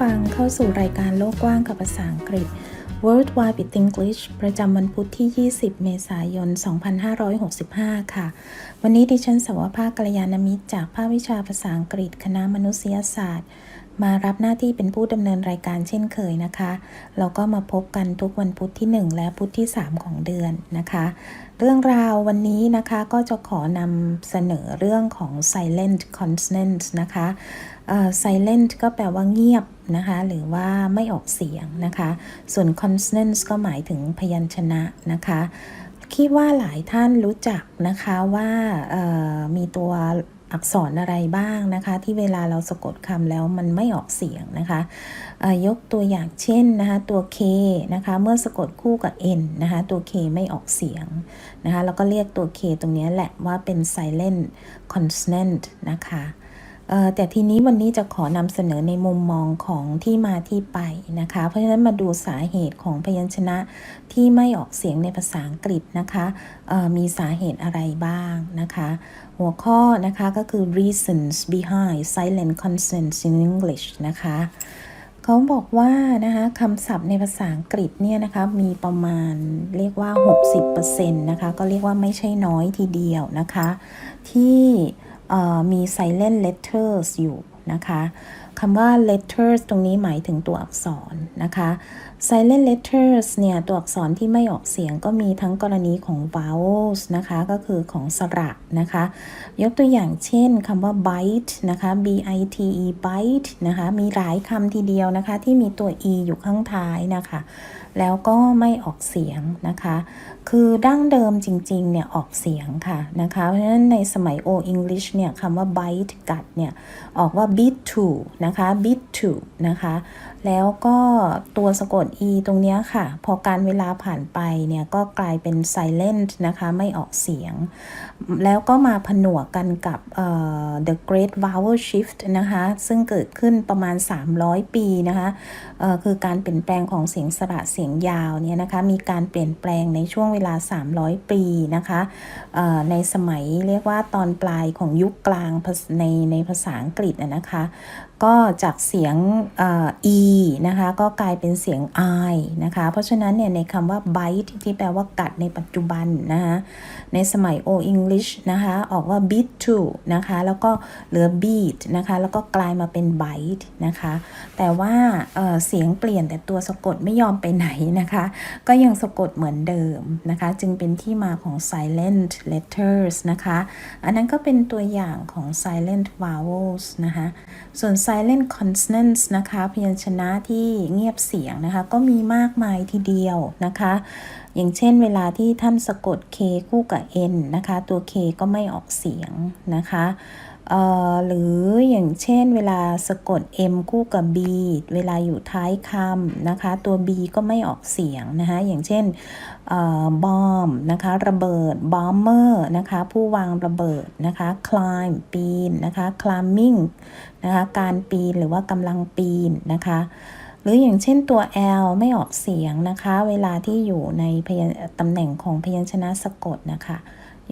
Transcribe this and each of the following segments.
ฟังเข้าสู่รายการโลกกว้างกับภาษาอังกฤษ World Wide with English ประจำวันพุธที่ 20 เมษายน 2565 ค่ะ วันนี้ดิฉันสวภาคกัลยาณมิตรจากภาควิชาภาษาอังกฤษ คณะมนุษยศาสตร์ มารับหน้าที่เป็นผู้ดำเนินรายการเช่นเคยนะคะ เราก็มาพบกันทุกวันพุธที่ 1 และพุธที่ 3 ของเดือนนะคะ เรื่องราววันนี้นะคะก็จะขอนำเสนอเรื่องของ silent consonant นะคะ silent ก็แปลว่าเงียบนะคะ หรือว่าไม่ออกเสียงนะคะ ส่วน consonant ก็หมายถึงพยัญชนะนะคะคิดว่าหลายท่านรู้จักนะคะว่ามีตัว อักษรอะไรบ้างนะคะ ที่เวลาเราสะกดคำแล้วมันไม่ออกเสียงนะคะยกตัวอย่างเช่นนะคะตัว K นะคะเมื่อสะกดคู่กับ N นะคะตัว K ไม่ออกเสียงนะคะแล้วก็เรียกตัว K ตรงนี้แหละว่าเป็น silent consonant นะคะ แต่ทีนี้วันนี้จะขอนำเสนอในมุมมองของที่มาที่ไปนะคะ เพราะฉะนั้นมาดูสาเหตุของพยัญชนะที่ไม่ออกเสียงในภาษาอังกฤษนะคะมีสาเหตุอะไรบ้างนะคะ หัวข้อนะคะก็คือ reasons behind silent consonants in English นะคะเขาบอกว่านะคะคำศัพท์ในภาษาอังกฤษเนี่ยนะคะมีประมาณเรียกว่า 60%นะคะก็เรียกว่าไม่ใช่น้อยทีเดียวนะคะ ที่ มี silent letters อยู่นะคะคำว่า letters ตรงนี้หมายถึงตัวอักษรนะคะ silent letters เนี่ยตัวอักษรที่ไม่ออกเสียงก็มีทั้งกรณีของ vowels นะคะก็คือของสระนะคะ ยกตัวอย่างเช่นคำว่า bite นะคะ b i t e bite นะคะมีหลายคำทีเดียวนะคะที่มีตัว e อยู่ข้างท้ายนะคะ แล้วก็ไม่ออกเสียงนะคะ คือดั้งเดิมจริงๆเนี่ยออกเสียงค่ะนะคะ เพราะฉะนั้นในสมัย O English เนี่ยคำว่า bite กัดเนี่ยออกว่า bit to นะคะ bit to นะคะ แล้วก็ตัวสะกด e ตรงนี้ค่ะ พอการเวลาผ่านไปเนี่ยก็กลายเป็น silent นะคะ ไม่ออกเสียงแล้วก็มาผนวกกันกับ the great vowel shift นะคะ ซึ่งเกิดขึ้นประมาณ 300 ปีนะคะคือการเปลี่ยนแปลงของเสียงสระเสียงยาวเนี่ยนะคะ มีการเปลี่ยนแปลงในช่วงเวลา 300 ปีนะคะในสมัยเรียกว่าตอนปลายของยุคกลางในในภาษาอังกฤษนะคะก็จากเสียงอ่อ e นะคะก็กลายเป็นเสียง i นะคะเพราะฉะนั้นเนี่ยในคำว่า bite ที่แปลว่ากัดในปัจจุบันนะคะในสมัย O English นะคะออกว่า bit to นะคะแล้วก็เหลือ beat นะคะแล้วก็กลายมาเป็น bite นะคะแต่ว่าเเสียงเปลี่ยนแต่ตัวสะกดไม่ยอมไปไหนนะคะก็ยังสะกดเหมือนเดิมนะคะจึงเป็นที่มาของ silent letters นะคะอันนั้นก็เป็นตัวอย่างของ silent vowels นะคะส่วน silent consonants นะคะ พยัญชนะที่เงียบเสียงนะคะ ก็มีมากมายทีเดียวนะคะ อย่างเช่นเวลาที่ท่านสะกด k คู่กับ n นะคะ ตัว k ก็ไม่ออกเสียงนะคะ หรืออย่างเช่นเวลาสะกด m คู่กับ b เวลาอยู่ท้ายคำนะคะ ตัว b ก็ไม่ออกเสียงนะคะ อย่างเช่นบอมนะคะ ระเบิด bomber นะคะ ผู้วางระเบิดนะคะ climb ปีนนะคะ climbing นะคะ การปีนหรือว่ากำลังปีนนะคะหรืออย่างเช่นตัว L ไม่ออกเสียงนะคะ เวลาที่อยู่ในตำแหน่งของพยัญชนะสะกดนะคะ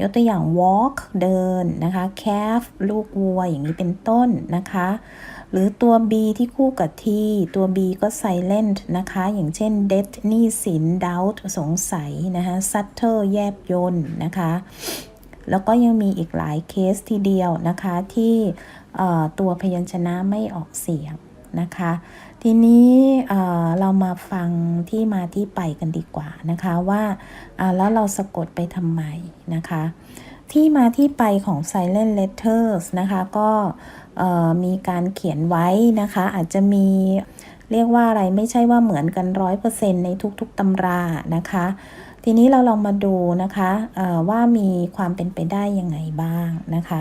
ยกตัวอย่าง walk เดินนะคะ calf ลูกวัวอย่างนี้เป็นต้นนะคะ หรือตัว b ที่คู่กับ t ตัว b ก็ silent นะคะ อย่างเช่น debt หนี้สิน doubt สงสัยนะคะ subtle แยบยนนะคะ แล้วก็ยังมีอีกหลายเคสทีเดียวนะคะที่ตัวพยัญชนะไม่ออกเสียงนะคะ ทีนี้เอ่อเรามาฟังที่มาที่ไปกันดีกว่านะคะว่าาแล้วเราสะกดไปทำไมนะคะ ที่มาที่ไปของ silent letters นะคะ ก็มีการเขียนไว้นะคะ อาจจะมีเรียกว่าอะไรไม่ใช่ว่าเหมือนกันร้อยเปอร์เซ็นในทุกๆตำรานะคะ ทีนี้เราลองมาดูนะคะว่ามีความเป็นไปได้ยังไงบ้างนะคะ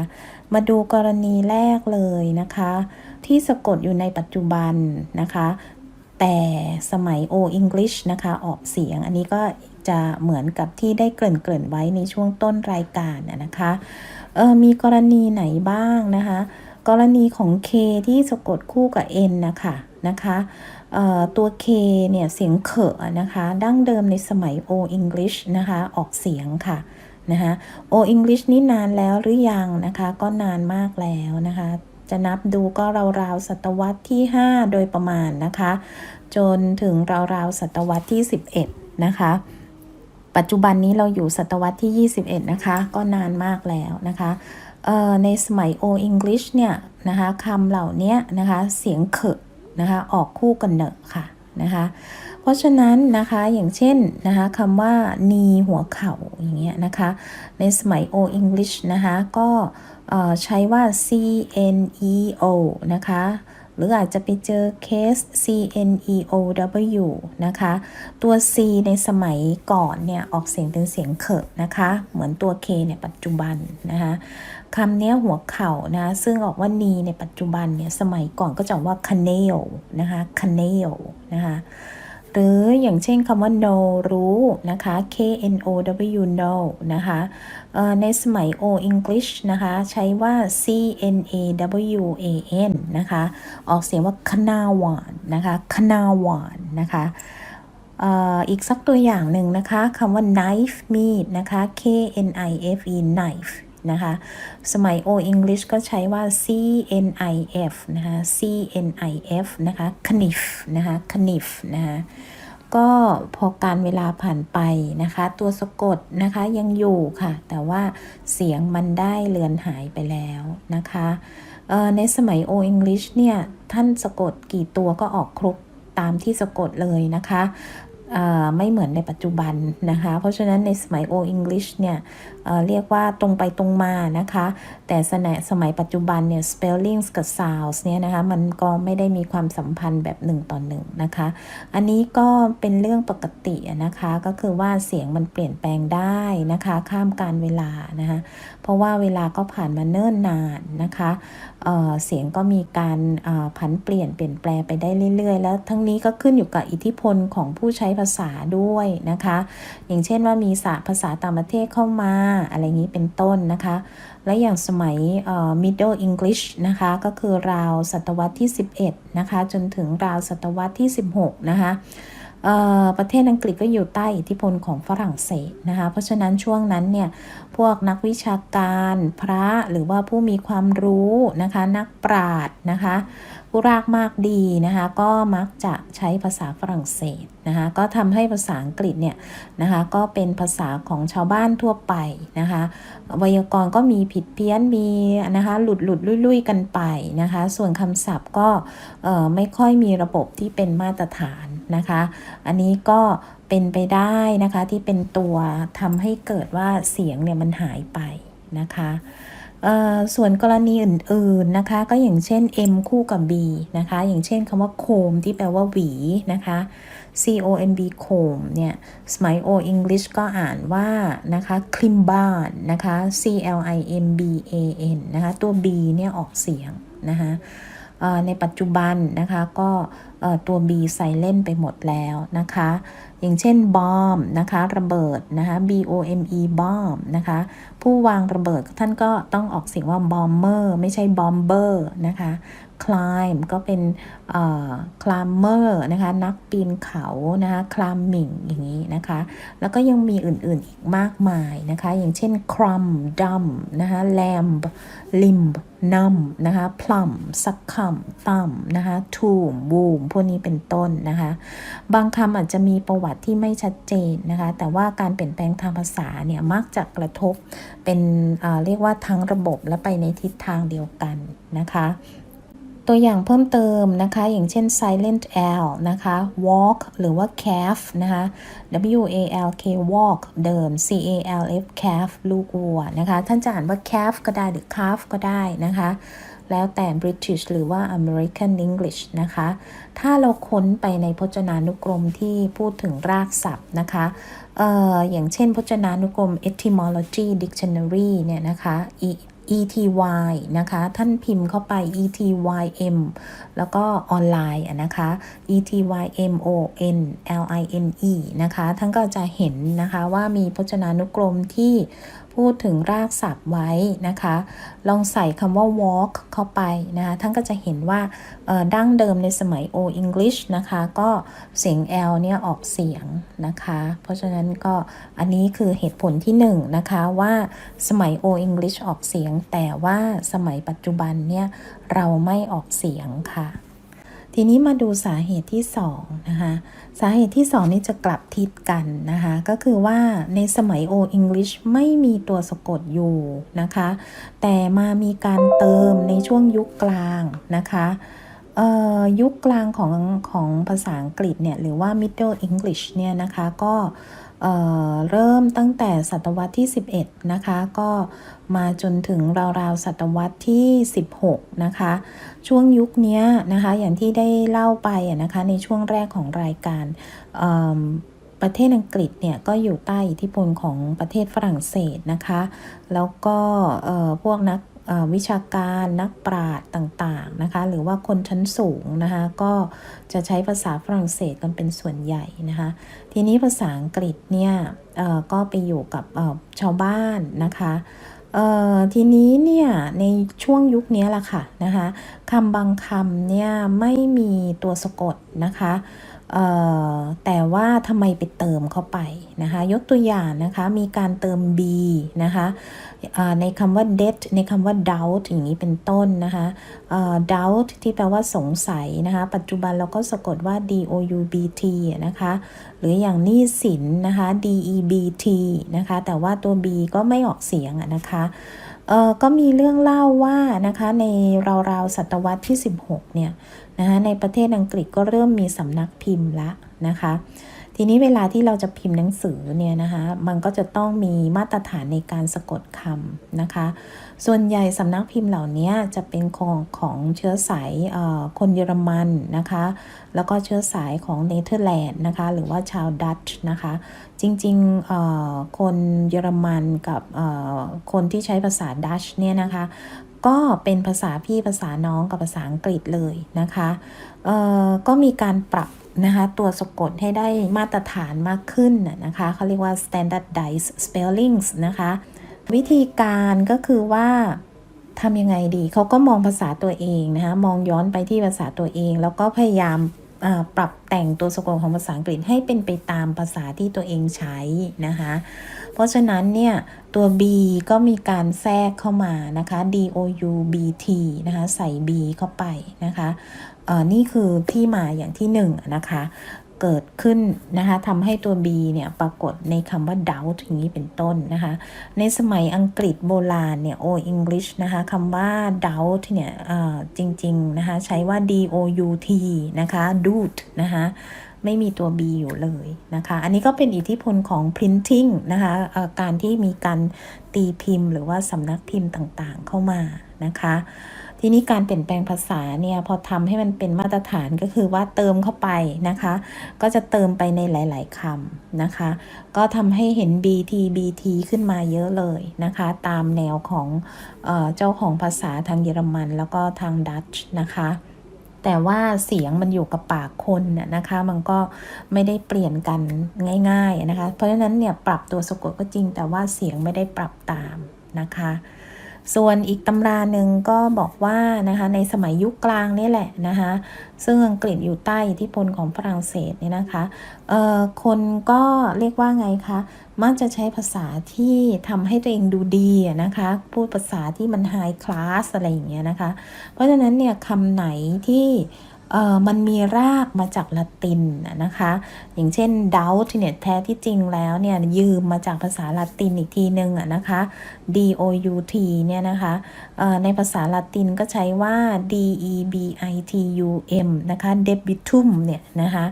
มาดูกรณีแรกเลยนะคะ ที่สะกดอยู่ในปัจจุบันนะคะ แต่สมัย O English นะคะ ออกเสียงอันนี้ก็จะเหมือนกับที่ได้เกริ่นๆไว้ในช่วงต้นรายการนะคะเออมีกรณีไหนบ้างนะคะ กรณีของ K ที่สะกดคู่กับ N นะคะนะคะตัว K เนี่ยเสียงเขอะนะคะดั้งเดิมในสมัย O English นะคะ ออกเสียงค่ะนะคะ O English นี่นานแล้วหรือยังนะคะ ก็นานมากแล้วนะคะ จะนับดูก็ราวๆศตวรรษที่ 5 โดยประมาณนะคะ จนถึงราวๆศตวรรษที่ 11 นะคะ ปัจจุบันนี้เราอยู่ศตวรรษที่ 21 นะคะ ก็นานมากแล้วนะคะในสมัย Old English เนี่ยนะคะคำเหล่านี้นะคะ เสียงเขอะนะคะ ออกคู่กันเนอะค่ะนะคะ เพราะฉะนั้นนะคะอย่างเช่นนะคะคำว่านีหัวเข่าอย่างเงี้ยนะคะในสมัย Old English นะคะก็ใช้ว่า c n e o นะคะหรืออาจจะไปเจอเคส c n e o w นะคะ ตัว c ในสมัยก่อนเนี่ย ออกเสียงเป็นเสียงเขอะนะคะ เหมือนตัว k เนี่ยปัจจุบันนะคะคำเนี้ยหัวเข่านะ ซึ่งออกว่านีในปัจจุบันเนี่ย สมัยก่อนก็จะออกว่า canal นะคะ canal นะคะ หรืออย่างเช่นคำว่า know รู้นะคะ k n o w know นะคะในสมัย Old English นะคะ ใช้ว่า c n a w a n นะคะ ออกเสียงว่า canawan นะคะ canawan นะคะอีกสักตัวอย่างหนึ่งนะคะคำว่า knife มีดนะคะ k n i f e knife นะคะ สมัย O English ก็ใช้ว่า c n i f นะคะ c n i f นะคะ knif นะคะ knif นะคะก็พอการเวลาผ่านไปนะคะ ตัวสะกดนะคะยังอยู่ค่ะ แต่ว่าเสียงมันได้เลือนหายไปแล้วนะคะในสมัย O English เนี่ย ท่านสะกดกี่ตัวก็ออกครบตามที่สะกดเลยนะคะ ไม่เหมือนในปัจจุบันนะคะ เพราะฉะนั้นในสมัย Old English เนี่ยเเรียกว่าตรงไปตรงมานะคะ แต่สมัยสมัยปัจจุบันเนี่ย spellings กับ sounds เนี่ยนะคะมันก็ไม่ได้มีความสัมพันธ์แบบหนึ่งต่อหนึ่งนะคะ อันนี้ก็เป็นเรื่องปกตินะคะ ก็คือว่าเสียงมันเปลี่ยนแปลงได้นะคะ ข้ามการเวลานะคะ เพราะว่าเวลาก็ผ่านมาเนิ่นนานนะคะเเสียงก็มีการผันเปลี่ยนเปลี่ยนแปลงไปได้เรื่อยๆ แล้วทั้งนี้ก็ขึ้นอยู่กับอิทธิพลของผู้ใช้ภภาษาด้วยนะคะ อย่างเช่นว่ามีศาสตร์ภาษาต่างประเทศเข้ามาอะไรอย่างนี้เป็นต้นนะคะ และอย่างสมัย Middle English นะคะ ก็คือราวศตวรรษที่ 11 นะคะ จนถึงราวศตวรรษที่ 16 นะคะประเทศอังกฤษก็อยู่ใต้อิทธิพลของฝรั่งเศสนะคะ เพราะฉะนั้นช่วงนั้นเนี่ยพวกนักวิชาการพระหรือว่าผู้มีความรู้นะคะนักปราชญ์นะคะ ผู้รากมากดีนะคะก็มักจะใช้ภาษาฝรั่งเศสนะคะก็ทำให้ภาษาอังกฤษเนี่ยนะคะก็เป็นภาษาของชาวบ้านทั่วไปนะคะไวยากรณ์ก็มีผิดเพี้ยนมีนะคะหลุดหลุดลุยลุยกันไปนะคะส่วนคำศัพท์ก็ไม่ค่อยมีระบบที่เป็นมาตรฐานนะคะอันนี้ก็เป็นไปได้นะคะที่เป็นตัวทำให้เกิดว่าเสียงเนี่ยมันหายไปนะคะ ส่วนกรณีอื่นๆนะคะ ก็อย่างเช่น M คู่กับ B นะคะ อย่างเช่นคำว่าโคมที่แปลว่าหวีนะคะ C O M B โคมเนี่ยสมัย O English ก็อ่านว่านะคะคลิมบานนะคะ C L I M B A N นะคะตัว B เนี่ยออกเสียงนะคะในปัจจุบันนะคะก็ตัว B ใส่เล่นไปหมดแล้วนะคะ อย่างเช่นบอมนะคะระเบิดนะคะ B O M E บอมนะคะ ผู้วางระเบิดท่านก็ต้องออกเสียงว่าบอมเมอร์ไม่ใช่บอมเบอร์นะคะ climb ก็เป็นเอ่อ climber นะคะ นักปีนเขานะคะ climbing อย่างนี้นะคะ แล้วก็ยังมีอื่นๆอีกมากมายนะคะ อย่างเช่น crumb dumb นะคะ lamb limb numb นะคะ plum succumb thumb นะคะ tomb womb พวกนี้เป็นต้นนะคะ บางคำอาจจะมีประวัติที่ไม่ชัดเจนนะคะ แต่ว่าการเปลี่ยนแปลงทางภาษาเนี่ยมักจะกระทบเป็นเรียกว่าทั้งระบบและไปในทิศทางเดียวกันนะคะตัวอย่างเพิ่มเติมนะคะ อย่างเช่น silent l นะคะ walk หรือว่า calf นะคะ w a l k walk เดิม c a l f calf ลูกวัวนะคะ ท่านจะอ่านว่า calf ก็ได้หรือ calf ก็ได้นะคะ แล้วแต่ British หรือว่า American English นะคะ ถ้าเราค้นไปในพจนานุกรมที่พูดถึงรากศัพท์นะคะ อ่ออย่างเช่นพจนานุกรม etymology dictionary เนี่ยนะคะ ety นะคะ ท่านพิมพ์เข้าไป etym แล้วก็ออนไลน์นะคะ etymon line นะคะ ท่านก็จะเห็นนะคะว่ามีพจนานุกรมที่ พูดถึงรากศัพท์ไว้นะคะ ลองใส่คำว่า walk เข้าไปนะคะท่านก็จะเห็นว่าดั้งเดิมในสมัย Old English นะคะ ก็เสียง L เนี่ยออกเสียงนะคะ เพราะฉะนั้นก็อันนี้คือเหตุผลที่1นงนะคะว่าสมัย Old English ออกเสียง แต่ว่าสมัยปัจจุบันเนี่ยเราไม่ออกเสียงค่ะ ทีนี้มาดูสาเหตุที่2นะคะสาเหตุที่ 2 นี่จะกลับทิศกันนะคะก็คือว่าในสมัย Old English ไม่มีตัวสะกดอยู่นะคะแต่มามีการเติมในช่วงยุคกลางนะคะเออยุคกลางของของภาษาอังกฤษเนี่ยหรือว่า Middle English เนี่ยนะคะก็ เเริ่มตั้งแต่ศตวรรษที่ 11 นะคะ ก็มาจนถึงราวๆศตวรรษที่ 16 นะคะ ช่วงยุคนี้นะคะ อย่างที่ได้เล่าไปนะคะในช่วงแรกของรายการประเทศอังกฤษเนี่ยก็อยู่ใต้อิทธิพลของประเทศฝรั่งเศสนะคะ แล้วก็พวกนัก วิชาการนักปราชญ์ต่างๆนะคะหรือว่าคนชั้นสูงนะคะก็จะใช้ภาษาฝรั่งเศสกันเป็นส่วนใหญ่นะคะทีนี้ภาษาอังกฤษเนี่ยก็ไปอยู่กับชาวบ้านนะคะทีนี้เนี่ยในช่วงยุคนี้แหละค่ะนะคะคำบางคำเนี่ยไม่มีตัวสะกดนะคะ แต่ว่าทำไมไปเติมเข้าไปนะคะ ยกตัวอย่างนะคะมีการเติม b นะคะในคำว่า debt ในคำว่า doubt อย่างนี้เป็นต้นนะคะ doubt ที่แปลว่าสงสัยนะคะ ปัจจุบันเราก็สะกดว่า d o u b t นะคะ หรืออย่างหนี้สินนะคะ D E B T นะคะ แต่ว่าตัว B ก็ไม่ออกเสียงนะคะ เออก็มีเรื่องเล่าว่านะคะในราวๆศตวรรษที่ 16 เนี่ยนะคะในประเทศอังกฤษก็เริ่มมีสำนักพิมพ์ละนะคะ ทีนี้เวลาที่เราจะพิมพ์หนังสือเนี่ยนะคะมันก็จะต้องมีมาตรฐานในการสะกดคำนะคะ ส่วนใหญ่สำนักพิมพ์เหล่านี้จะเป็นของของเชื้อสายเอ่อคนเยอรมันนะคะ แล้วก็เชื้อสายของเนเธอร์แลนด์นะคะ หรือว่าชาวดัตช์นะคะ จริงๆเอ่อคนเยอรมันกับเอ่อคนที่ใช้ภาษาดัตช์เนี่ยนะคะก็เป็นภาษาพี่ภาษาน้องกับภาษาอังกฤษเลยนะคะเอ่อก็มีการปรับ นะคะตัวสะกดให้ได้มาตรฐานมากขึ้นนะคะเขาเรียกว่า standardized spellings นะคะวิธีการก็คือว่าทำยังไงดี เขาก็มองภาษาตัวเองนะคะมองย้อนไปที่ภาษาตัวเอง แล้วก็พยายามปรับแต่งตัวสะกดของภาษาอังกฤษให้เป็นไปตามภาษาที่ตัวเองใช้นะคะเพราะฉะนั้นเนี่ยตัว B ก็มีการแทรกเข้ามานะคะ D O U B T นะคะใส่ B เข้าไปนะคะ นี่คือที่มาอย่างที่หนึ่งนะคะเกิดขึ้นนะคะทำให้ตัว B เนี่ยปรากฏในคำว่า doubt อย่างนี้เป็นต้นนะคะ ในสมัยอังกฤษโบราณเนี่ย Old English นะคะคำว่า doubt เนี่ยจริงๆนะคะใช้ว่า D O U T นะคะ doot นะคะไม่มีตัว B อยู่เลยนะคะ อันนี้ก็เป็นอิทธิพลของ printing นะคะการที่มีการตีพิมพ์หรือว่าสำนักพิมพ์ต่างๆเข้ามานะคะ ทีนี้การเปลี่ยนแปลงภาษาเนี่ยพอทำให้มันเป็นมาตรฐานก็คือว่าเติมเข้าไปนะคะ ก็จะเติมไปในหลาย ๆคำนะคะ ก็ทำให้เห็น BT BT ขึ้นมาเยอะเลยนะคะ ตามแนวของเออเจ้าของภาษาทางเยอรมัน แล้วก็ทางดัตช์นะคะแต่ว่าเสียงมันอยู่กับปากคนน่ะนะคะ มันก็ไม่ได้เปลี่ยนกันง่าย ๆนะคะ เพราะฉะนั้นเนี่ยปรับตัวสะกดก็จริงแต่ว่าเสียงไม่ได้ปรับตามนะคะ ส่วนอีกตำราหนึ่งก็บอกว่านะคะในสมัยยุคกลางนี่แหละนะคะซึ่งอังกฤษอยู่ใต้อิทธิพลของฝรั่งเศสเนี่ยนะคะเอ่อคนก็เรียกว่าไงคะมักจะใช้ภาษาที่ทำให้ตัวเองดูดีนะคะพูดภาษาที่มันไฮคลาสอะไรอย่างเงี้ยนะคะ เพราะฉะนั้นเนี่ยคำไหนที่ มันมีรากมาจากละตินนะคะ อย่างเช่น doubt เนี่ยแท้ที่จริงแล้วเนี่ยยืมมาจากภาษาละตินอีกทีนึงอะนะคะ D O U T เนี่ยนะคะในภาษาละตินก็ใช้ว่า D E B I T U M นะคะ debitum เนี่ยนะคะ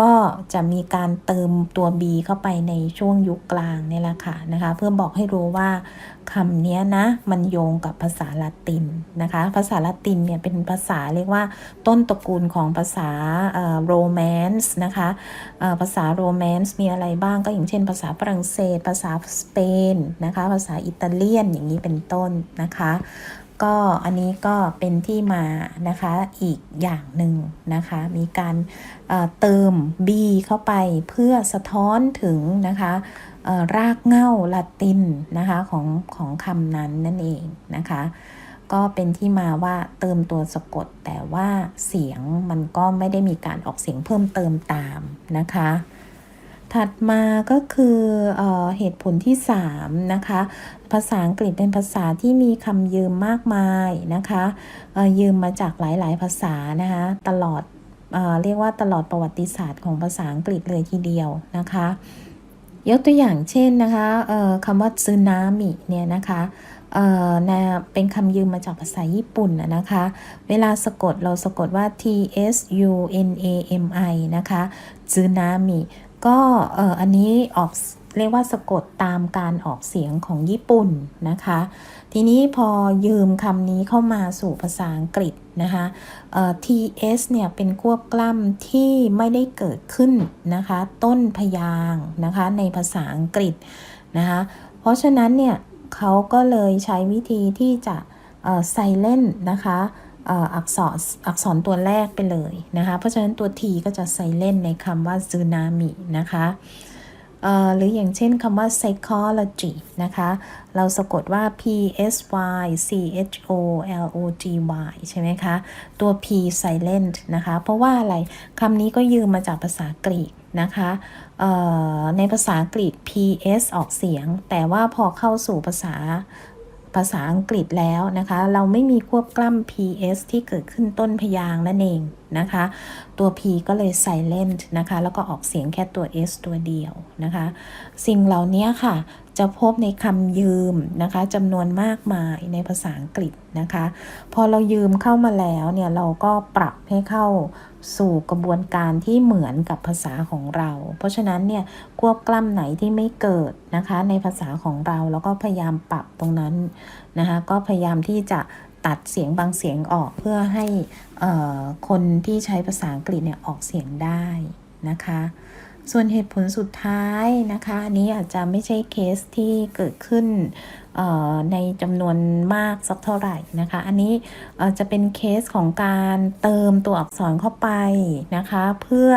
ก็จะมีการเติมตัว B เข้าไปในช่วงยุคกลางนี่แหละค่ะนะคะ เพื่อบอกให้รู้ว่าคำนี้นะมันโยงกับภาษาละตินนะคะ ภาษาละตินเนี่ยเป็นภาษาเรียกว่าต้นตระกูลของภาษาโรแมนส์นะคะเอ่อภาษาโรแมนส์มีอะไรบ้างก็อย่างเช่น ภาษาฝรั่งเศส ภาษาสเปนนะคะ ภาษาอิตาเลียนอย่างนี้เป็นต้นนะคะ ก็อันนี้ก็เป็นที่มานะคะอีกอย่างหนึ่งนะคะ มีการเอ่อเติม b เข้าไปเพื่อสะท้อนถึงนะคะรากเง้าละตินนะคะของของคำนั้นนั่นเองนะคะก็เป็นที่มาว่าเติมตัวสะกด แต่ว่าเสียงมันก็ไม่ได้มีการออกเสียงเพิ่มเติมตามนะคะ ถัดมาก็คือเออเหตุผลที่ 3 นะคะ ภาษาอังกฤษเป็นภาษาที่มีคำยืมมากมายนะคะยืมมาจากหลาย ๆ ภาษานะคะตลอดเออเรียกว่าตลอดประวัติศาสตร์ของภาษาอังกฤษเลยทีเดียวนะคะยกตัวอย่างเช่นนะคะคำว่าซึนามิเนี่ยนะคะเนะเป็นคำยืมมาจากภาษาญี่ปุ่นนะคะ เวลาสะกดเราสะกดว่า T S U N A M I นะคะซึนามิ ก็เอ่ออันนี้ออกเรียกว่าสะกดตามการออกเสียงของญี่ปุ่นนะคะ ทีนี้พอยืมคำนี้เข้ามาสู่ภาษาอังกฤษนะคะเอ่อ ts เนี่ยเป็นควบกล้ำที่ไม่ได้เกิดขึ้นนะคะ ต้นพยางนะคะในภาษาอังกฤษนะคะเพราะฉะนั้นเนี่ยเขาก็เลยใช้วิธีที่จะใส่เล่นนะคะ อักษรอักษรตัวแรกไปเลยนะคะ เพราะฉะนั้นตัว t ก็จะใส่เล่นในคำว่า tsunami นะคะหรืออย่างเช่นคำว่า psychology นะคะ เราสะกดว่า p s y c h o l o g y ใช่ไหมคะ ตัว p silent นะคะ เพราะว่าอะไรคำนี้ก็ยืมมาจากภาษากรีกนะคะในภาษากรีก ps ออกเสียง แต่ว่าพอเข้าสู่ภาษา ภาษาอังกฤษแล้วนะคะ เราไม่มีควบกล้ำ ps ที่เกิดขึ้นต้นพยางค์นั่นเองนะคะ ตัว p ก็เลย silent นะคะ แล้วก็ออกเสียงแค่ตัว s ตัวเดียวนะคะ สิ่งเหล่านี้ค่ะ จะพบในคำยืมนะคะจำนวนมากมายในภาษาอังกฤษนะคะ พอเรายืมเข้ามาแล้วเนี่ยเราก็ปรับให้เข้าสู่กระบวนการที่เหมือนกับภาษาของเรา เพราะฉะนั้นเนี่ยควบกล้ำไหนที่ไม่เกิดนะคะ ในภาษาของเราแล้วก็พยายามปรับตรงนั้นนะคะ ก็พยายามที่จะ ตัดเสียงบางเสียงออกเพื่อให้คนที่ใช้ภาษาอังกฤษเนี่ยออกเสียงได้นะคะ ส่วนเหตุผลสุดท้ายนะคะอันนี้อาจจะไม่ใช่เคสที่เกิดขึ้นในจำนวนมากสักเท่าไหร่นะคะ อันนี้จะเป็นเคสของการเติมตัวอักษรเข้าไปนะคะ เพื่อ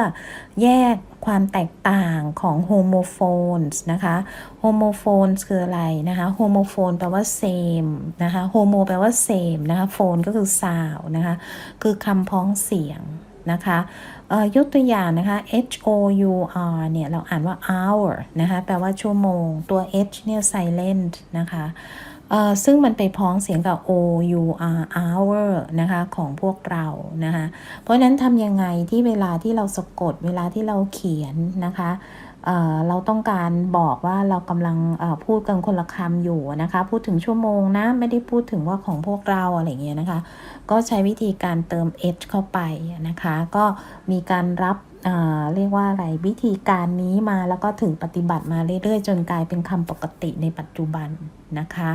แยก ความแตกต่างของโฮโมโฟนส์นะคะโฮโมโฟนส์คืออะไรนะคะโฮโมโฟนแปลว่า same นะคะโฮโมแปลว่า same นะคะโฟนก็คือ sound นะคะคือคำพ้องเสียงนะคะยกตัวอย่างนะคะ h o u r เนี่ย เราอ่านว่า hour นะคะแปลว่าชั่วโมง ตัว h เนี่ย silent นะคะ ซึ่งมันไปพ้องเสียงกับ o u r hour นะคะของพวกเรานะคะเพราะนั้นทำยังไงที่เวลาที่เราสะกดเวลาที่เราเขียนนะคะเเราต้องการบอกว่าเรากำลังพูดกันคนละคำอยู่นะคะ พูดถึงชั่วโมงนะไม่ได้พูดถึงว่าของพวกเราอะไรเงี้ยนะคะ ก็ใช้วิธีการเติม h เข้าไปนะคะ ก็มีการรับ เรียกว่าอะไรวิธีการนี้มาแล้วก็ถึงปฏิบัติมาเรื่อยๆ จนกลายเป็นคำปกติในปัจจุบันนะคะ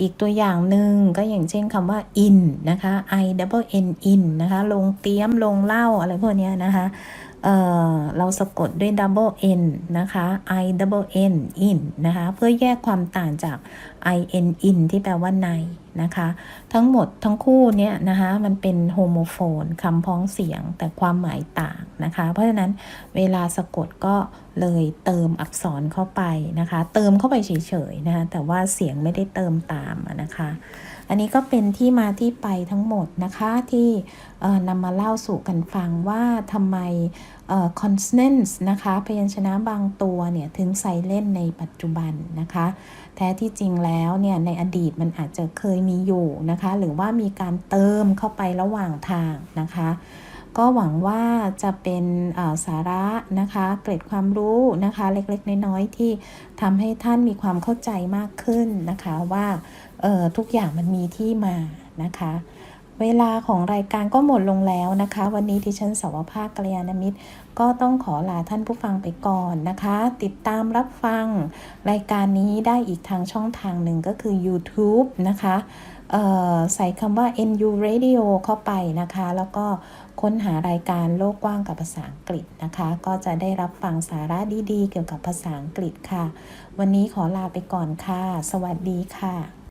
อีกตัวอย่างหนึ่งก็อย่างเช่นคำว่า in นะคะ i double n in นะคะ ลงเตี้ยมลงเล่าอะไรพวกนี้นะคะ เเราสะกดด้วย double n นะคะ i double n in นะคะ เพื่อแยกความต่างจาก i n in ที่แปลว่าในนะคะ ทั้งหมดทั้งคู่เนี่ยนะคะมันเป็นโฮโมโฟนคำพ้องเสียงแต่ความหมายต่างนะคะ เพราะฉะนั้นเวลาสะกดก็เลยเติมอักษรเข้าไปนะคะ เติมเข้าไปเฉยๆนะคะแต่ว่าเสียงไม่ได้เติมตามนะคะ อันนี้ก็เป็นที่มาที่ไปทั้งหมดนะคะที่นำมาเล่าสู่กันฟังว่าทำไม consonants นะคะ พยัญชนะบางตัวเนี่ยถึงใส่เล่นในปัจจุบันนะคะ แท้ที่จริงแล้วเนี่ยในอดีตมันอาจจะเคยมีอยู่นะคะ หรือว่ามีการเติมเข้าไประหว่างทางนะคะก็หวังว่าจะเป็นสาระนะคะ เกร็ดความรู้นะคะ เล็กๆ น้อยๆที่ทำให้ท่านมีความเข้าใจมากขึ้นนะคะว่า ทุกอย่างมันมีที่มานะคะ เวลาของรายการก็หมดลงแล้วนะคะ วันนี้ที่ฉันสาวภาคกัลยาณมิตร ก็ต้องขอลาท่านผู้ฟังไปก่อนนะคะ ติดตามรับฟังรายการนี้ได้อีกทางช่องทางหนึ่งก็คือ YouTube นะคะใส่คำว่า NU Radio เข้าไปนะคะ แล้วก็ค้นหารายการโลกกว้างกับภาษาอังกฤษนะคะ ก็จะได้รับฟังสาระดีๆ เกี่ยวกับภาษาอังกฤษค่ะ วันนี้ขอลาไปก่อนค่ะ สวัสดีค่ะ